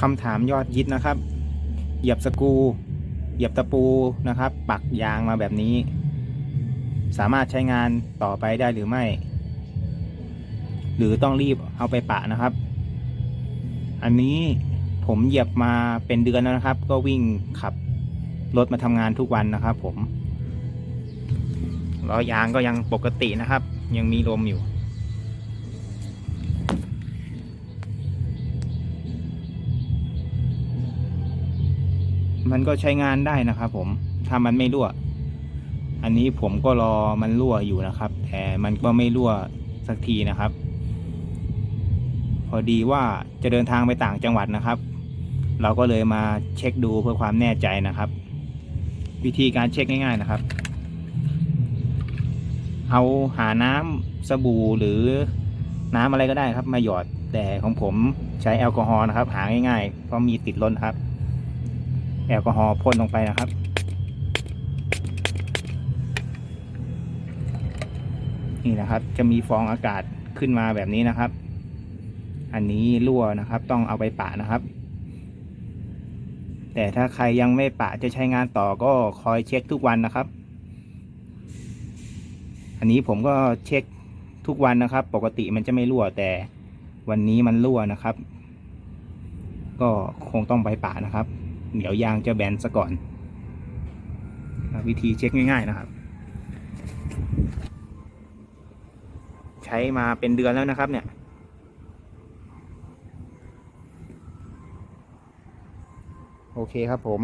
คำถามยอดฮิตนะครับ เหยียบสกูเหยียบตะปูนะครับ ปักยางมาแบบนี้ สามารถใช้งานต่อไปได้หรือไม่ หรือต้องรีบเอาไปปะนะครับ อันนี้ผมเหยียบมาเป็นเดือนแล้วนะครับ ก็วิ่งขับรถมาทำงานทุกวันนะครับ ผมล้อยางก็ยังปกตินะครับ ยังมีลมอยู่ มันก็ใช้งานได้นะครับผมถ้ามันไม่รั่ว อันนี้ผมก็รอมันรั่วอยู่นะครับ แต่มันก็ไม่รั่วสักทีนะครับ พอดีว่าจะเดินทางไปต่างจังหวัดนะครับ เราก็เลยมาเช็คดูเพื่อความแน่ใจนะครับ วิธีการเช็คง่าย ๆนะครับ เอาหาน้ำสบู่หรือน้ำอะไรก็ได้ครับ มาหยอดแต่ของผมใช้แอลกอฮอล์นะครับ หาง่ายๆเพราะมีติดรถครับ แอลกอฮอล์พ่นลงไปนะครับ นี่นะครับ จะมีฟองอากาศขึ้นมาแบบนี้นะครับ อันนี้รั่วนะครับ ต้องเอาไปปะนะครับ แต่ถ้าใครยังไม่ปะจะใช้งานต่อก็คอยเช็คทุกวันนะครับ อันนี้ผมก็เช็คทุกวันนะครับ ปกติมันจะไม่รั่วแต่วันนี้มันรั่วนะครับ ก็คงต้องไปปะนะครับ เดี๋ยวยางจะแบนซะก่อนวิธีเช็คง่าย ๆนะครับ ใช้มาเป็นเดือนแล้วนะครับเนี่ย โอเคครับผม